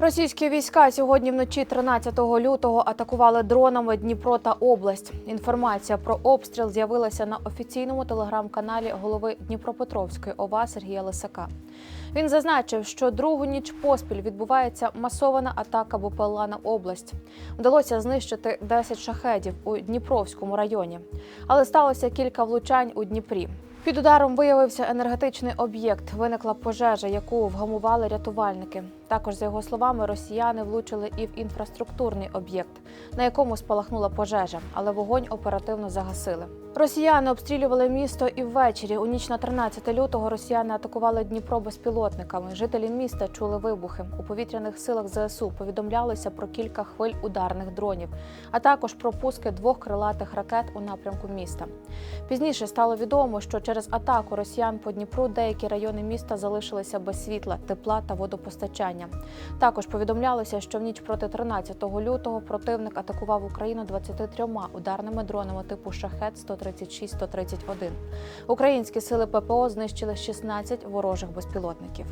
Російські війська сьогодні вночі 13 лютого атакували дронами Дніпро та область. Інформація про обстріл з'явилася на офіційному телеграм-каналі голови Дніпропетровської ОВА Сергія Лисака. Він зазначив, що другу ніч поспіль відбувається масована атака БПЛА на область. Вдалося знищити 10 шахедів у Дніпровському районі, але сталося кілька влучань у Дніпрі. Під ударом виявився енергетичний об'єкт. Виникла пожежа, яку вгамували рятувальники. Також, за його словами, росіяни влучили і в інфраструктурний об'єкт, на якому спалахнула пожежа, але вогонь оперативно загасили. Росіяни обстрілювали місто і ввечері. У ніч на 13 лютого росіяни атакували Дніпро безпілотниками. Жителі міста чули вибухи. У повітряних силах ЗСУ повідомлялося про кілька хвиль ударних дронів, а також про пуски двох крилатих ракет у напрямку міста. Пізніше стало відомо, що через атаку росіян по Дніпру деякі райони міста залишилися без світла, тепла та водопостачання. Також повідомлялося, що в ніч проти 13 лютого противник атакував Україну 23 ударними дронами типу шахет 136-131. Українські сили ППО знищили 16 ворожих безпілотників.